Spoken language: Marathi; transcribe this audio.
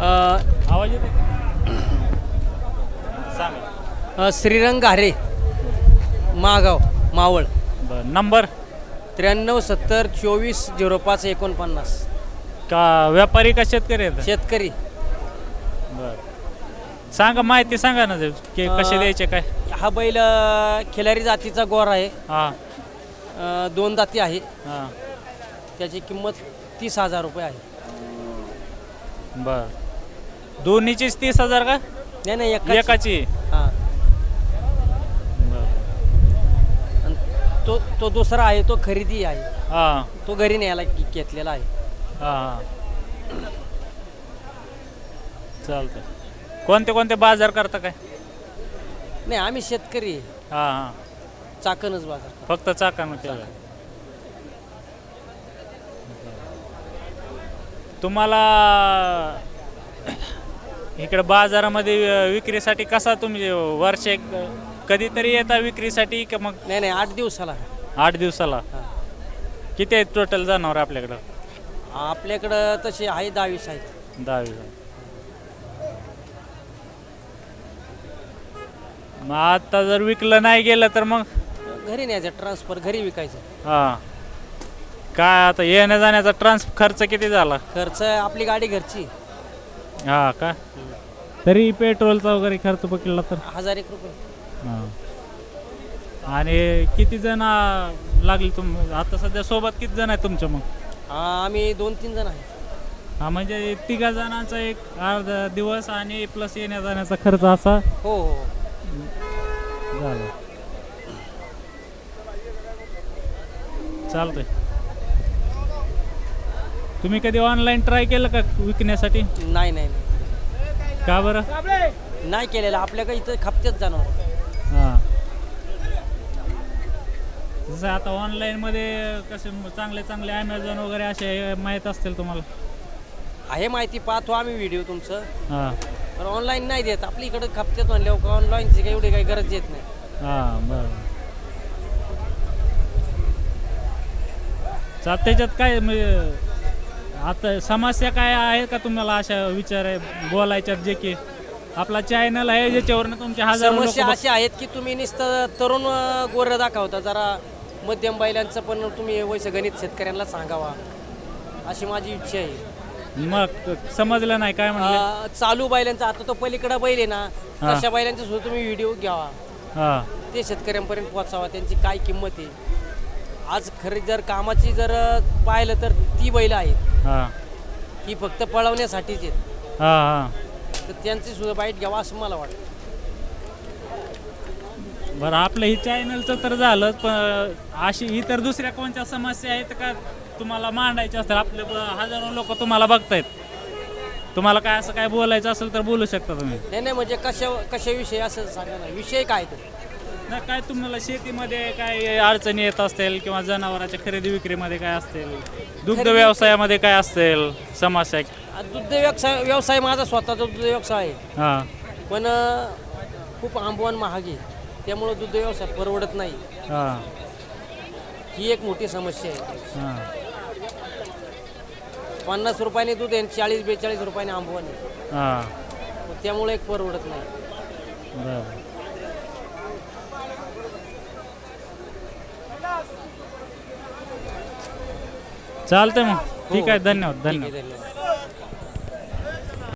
आवाज येते सांगा अ, श्रीरंग घारे मागाव मावळ. बरं नंबर? त्र्याण्णव सत्तर चोवीस झिरो पाच एकोणपन्नास. का व्यापारी का शेतकरी आहेत? शेतकरी. बरं. सांगा माहिती सांगा ना ते, की कसे द्यायचे काय? हा बैल अ, खिलारी जातीचा गोर आहे. हां. अ, दोन दाती आहे. हां. त्याची किंमत तीस हजार रुपये आहे. बर. दोन्हीचीच तीस हजार का? नाही नाही एकाची. हा. आणि तो तो दुसरा आहे तो खरेदी आहे. हां. तो घरी न्यायला घे- घेतलेला आहे. हां हां. चालतं कोणते कोणते बाजार करता काय? नाही आम्ही शेतकरी आहे. हां हां. चाकणच बाजार फक्त चाकानं केलं तुम्हाला इकडे बाजारामध्ये अं, विक्रीसाठी कसा तुम्ही वर्ष एक कधीतरी येता विक्रीसाठी का मग नाही नाही आठ दिवसाला. आठ दिवसाला. किती आहेत टोटल जनावर आपल्याकडं? आपल्याकडं तसे आहे दहावीस आहेत. दहा वीस मग आता जर विकलं नाही गेलं तर मग? घरी न्यायचं ट्रान्सफर घरी विकायचं. हां. काय आता येण्या जाण्याचा ट्रान्स खर्च किती झाला? खर्च आपली गाडी घरची. हा का? तरी पेट्रोलचा वगैरे खर्च बघितला तर? हजार एक रुपये. हां. आणि किती जण आ, लागले तुम आता सध्या सोबत किती जण आहे तुमच्या मग? हा, आम्ही दोन तीन जण आहे. हा म्हणजे तिघा जणांचा एक अर्धा दिवस आणि प्लस येण्या जाण्याचा खर्च असा? हो हो. झाला. चालतंय. तुम्ही कधी ऑनलाईन ट्राय केलं का विकण्यासाठी? नाही नाही. नाही का बरं? नाही केलेलं. आपल्याकडे इथं खपतेच जाणार हां. जसं आता ऑनलाईनमध्ये कसे चांगले चांगले ॲमेझॉन वगैरे असे माहीत असतील तुम्हाला? आहे माहिती पाहतो आम्ही व्हिडिओ तुमचं. हां. पण ऑनलाईन नाही देत. आपल्या इकडे खपतेच म्हणल्यावर का ऑनलाईनची काही एवढी काही गरज येत नाही. हां बरं. चा त्याच्यात काय म्हणजे आता समस्या काय आहे का तुम्हाला अशा विचार आहे बोलायच्यात जे की आपला चॅनल आहे ज्याच्यावरनं तुमचे हजार समस्या अशा आहेत की तुम्ही नुसतं तरुण गोर दाखवता. जरा मध्यम बैलांचं पण तुम्ही वैसे गणित शेतकऱ्यांना सांगावा. अशी माझी इच्छा आहे. मग समजलं नाही काय म्हणलं? अं, चालू बैलांचा आता तो पलीकडे बैल आहे ना हा. तशा बैलांचा सुद्धा तुम्ही व्हिडिओ घ्यावा. हां. ते शेतकऱ्यांपर्यंत पोहोचावा त्यांची काय किंमत आहे. आज खरी जर कामाची जर पाहिलं तर ती बैल आहेत. हां. ही फक्त पळवण्यासाठीच आहेत. हां हां. तर त्यांची सुद्धा बाईट घ्यावा असं मला वाटतं. बरं आपलं ही चॅनलचं तर झालं पण अशी इतर दुसऱ्या कोणत्या समस्या आहेत का तुम्हाला मांडायच्या असतात? आपले ब- हजारो लोक तुम्हाला बघतायत. तुम्हाला काय असं काय बोलायचं असेल तर बोलू शकता तुम्ही. नाही नाही म्हणजे कशा कशाविषयी असं सांगा ना विषय काय तर नाही काय तुम्हाला शेतीमध्ये काय अडचणी येत असतील किंवा जनावरांच्या खरेदी विक्रीमध्ये काय असतील? दुग्ध व्यवसायामध्ये काय असतील? समस्या आ, दुग्ध व्यवसाय व्यवसाय माझा स्वतःचा दुग्ध व्यवसाय आहे. हां. पण अ, खूप आंबवण महाग आहे. त्यामुळं दुग्ध व्यवसाय परवडत नाही. हां. ही एक मोठी समस्या आहे. हां. पन्नास रुपयाने दूध आहे चाळीस बेचाळीस रुपयाने आंबवण आहे. हां. त्यामुळे एक परवडत नाही. बरं. चालतंय मग. ठीक आहे धन्यवाद ठीक आहे धन्यवाद धन्यवाद.